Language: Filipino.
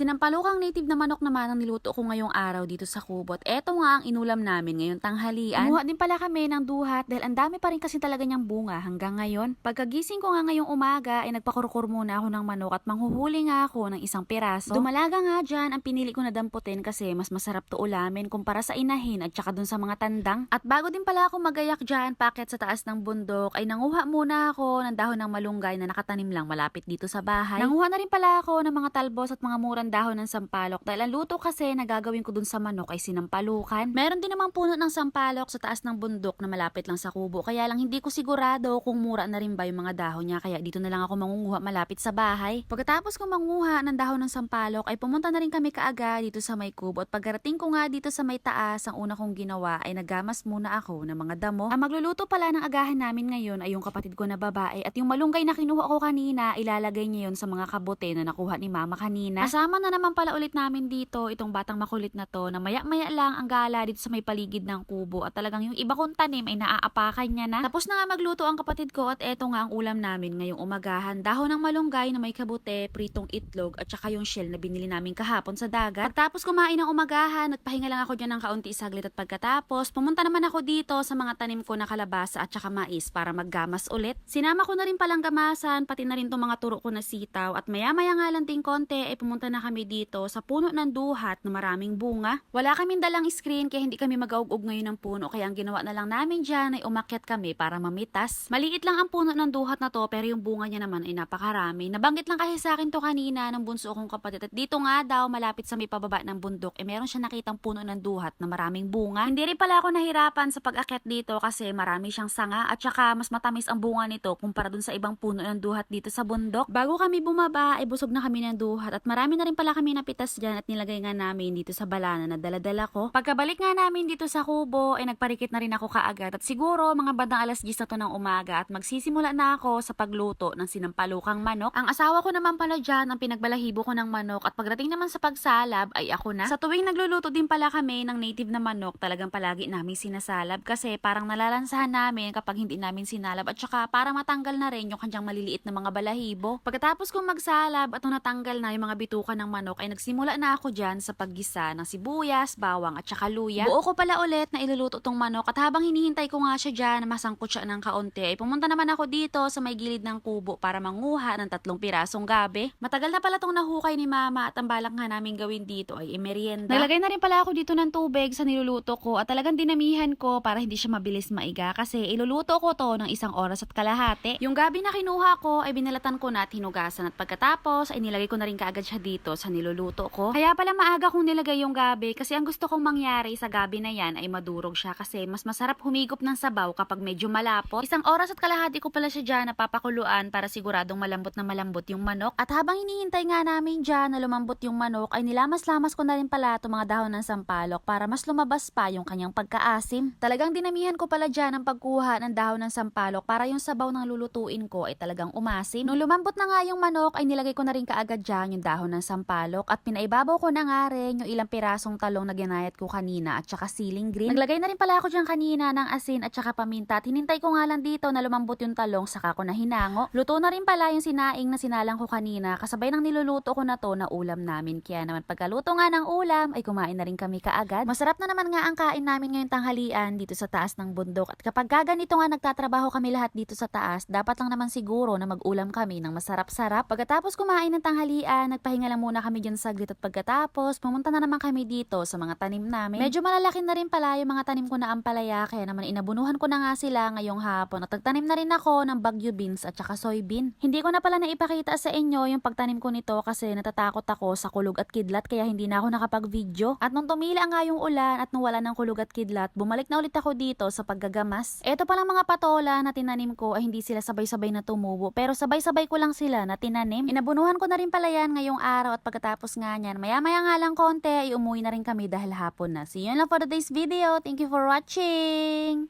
Sinampalukang native na manok naman ang niluto ko ngayong araw dito sa kubot. Eto nga ang inulam namin ngayong tanghalian. Kumuha din pala kami ng duhat dahil ang dami pa rin kasi talaga niyang bunga hanggang ngayon. Pagkagising ko nga ngayong umaga ay nagpakurukur muna ako ng manok at manghuhuli nga ako ng isang piraso. Dumalaga nga dyan ang pinili ko na damputin kasi mas masarap to ulamin kumpara sa inahin at saka dun sa mga tandang. At bago din pala ako magayak dyan paket sa taas ng bundok ay nanguha muna ako ng dahon ng malunggay na nakatanim lang malapit dito sa bahay. Nanguha na rin pala ako ng mga talbos at mga dahon ng sampalok dahil ang luto kasi na gagawin ko dun sa manok ay sinampalukan. Meron din namang puno ng sampalok sa taas ng bundok na malapit lang sa kubo kaya lang hindi ko sigurado kung mura na rin ba yung mga dahon niya kaya dito na lang ako mangunguha malapit sa bahay. Pagkatapos ko manguha ng dahon ng sampalok ay pumunta na rin kami kaaga dito sa may kubo at pagkarating ko nga dito sa may taas ang una kong ginawa ay nagamas muna ako ng mga damo. Ang magluluto pala ng agahan namin ngayon ay yung kapatid ko na babae at yung malunggay na kinuha ko kanina ilalagay niya yun sa mga kabote na nakuha ni mama kanina. Kasama na naman pala ulit namin dito itong batang makulit na to na maya-maya lang ang gala dito sa may paligid ng kubo at talagang yung iba kong tanim ay naaapakan niya na. Tapos na nga magluto ang kapatid ko at eto nga ang ulam namin ngayong umagahan. Dahon ng malunggay na may kabute, pritong itlog at saka yung shell na binili namin kahapon sa dagat. Pagkatapos kumain ng umagahan at pahinga lang ako dyan ng kaunti saglit at pagkatapos pumunta naman ako dito sa mga tanim ko na kalabasa at saka mais para maggamas ulit. Sinama ko na rin palang gamasan pati na rin tong mga turo ko na sitaw at maya-maya nga lang ting konti ay pumunta na kami dito sa puno ng duhat na maraming bunga. Wala kaming dalang screen kaya hindi kami mag-augog ngayon ng puno kaya ang ginawa na lang namin dyan ay umakyat kami para mamitas. Maliit lang ang puno ng duhat na to pero yung bunga niya naman ay napakarami. Nabanggit lang kasi sa akin to kanina ng bunso kong kapatid at dito nga daw malapit sa may pababa ng bundok eh meron siya nakitang puno ng duhat na maraming bunga. Hindi rin pala ako nahirapan sa pag-akyat dito kasi marami siyang sanga at saka mas matamis ang bunga nito kumpara dun sa ibang puno ng duhat dito sa bundok. Bago kami bumaba ay busog na kami ng duhat at marami na rin pala kami napitas dyan at nilagay nga namin dito sa balana na daladala ko. Pagkabalik nga namin dito sa kubo ay nagparikit na rin ako kaagad at siguro mga bandang alas 10 na to ng umaga at magsisimula na ako sa pagluto ng sinampalukang manok. Ang asawa ko naman pala dyan ang pinagbalahibo ko ng manok at pagdating naman sa pagsalab ay ako na. Sa tuwing nagluluto din pala kami ng native na manok talagang palagi namin sinasalab kasi parang nalalansahan namin kapag hindi namin sinalab at saka para matanggal na rin yung kanyang maliliit na mga balahibo. Pagkatapos kong magsalab at natanggal na yung mga bituka ng manok ay nagsimula na ako dyan sa paggisa ng sibuyas, bawang at saka luya. Buo ko pala ulit na iluluto tong manok at habang hinihintay ko nga siya dyan na masangkot siya ng kaunti ay pumunta naman ako dito sa may gilid ng kubo para manguha ng tatlong pirasong gabi. Matagal na pala tong nahukay ni mama at ang balak nga namin gawin dito ay imerienda. Naglagay na rin pala ako dito ng tubig sa niluluto ko at talagang dinamihan ko para hindi siya mabilis maiga kasi iluluto ko to ng isang oras at kalahati. Yung gabi na kinuha ko ay binalatan ko na at hinugasan at pagkatapos ay nilagay ko na rin kaagad siya dito sa niluluto ko. Kaya pala maaga kong nilagay yung gabi kasi ang gusto kong mangyari sa gabi na yan ay madurog siya kasi mas masarap humigop ng sabaw kapag medyo malapot. Isang oras at kalahati ko pala siya dyan napapakuluan para siguradong malambot na malambot yung manok. At habang hinihintay nga namin dyan na lumambot yung manok ay nilamas-lamas ko na rin pala itong mga dahon ng sampalok para mas lumabas pa yung kanyang pagkaasim. Talagang dinamihan ko pala dyan ang pagkuha ng dahon ng sampalok para yung sabaw ng lulutuin ko ay talagang umasim. Nung lumambot na nga yung manok ay nilagay ko na rin kaagad dyan yung dahon ng sampalok at pinaibabaw ko na nga rin yung ilang pirasong talong na ginayat ko kanina at saka siling green. Naglagay na rin pala ako dyan kanina ng asin at saka paminta at hinintay ko nga lang dito na lumambot yung talong saka ko na hinango. Luto na rin pala yung sinaing na sinalang ko kanina kasabay ng niluluto ko na to na ulam namin. Kaya naman pagkaluto nga ng ulam ay kumain na rin kami kaagad. Masarap na naman nga ang kain namin ngayong tanghalian dito sa taas ng bundok. At kapag gaganito nga nagtatrabaho kami lahat dito sa taas, dapat lang naman siguro na mag-ulam kami ng masarap-sarap. Pagkatapos kumain ng tanghalian, nagpahinga lang muna kami dyan saglit at pagkatapos pumunta na naman kami dito sa mga tanim namin. Medyo malalaki na rin pala yung mga tanim ko na ampalaya kaya naman inabunuhan ko na nga sila ngayong hapon at nagtanim na rin ako ng bagyo beans at saka soybean. Hindi ko na pala naipakita sa inyo yung pagtanim ko nito kasi natatakot ako sa kulog at kidlat kaya hindi na ako nakapag-video. At nung tumila nga yung ulan at nung wala ng kulog at kidlat, bumalik na ulit ako dito sa paggagamas. Ito palang mga patola na tinanim ko ay hindi sila sabay-sabay na tumubo pero sabay-sabay ko lang sila na tinanim. Inabunuhan ko na rin pala yan ngayong araw at pagkatapos nga niyan, maya-maya nga lang konti ay umuwi na rin kami dahil hapon na. See you lang for today's video. Thank you for watching!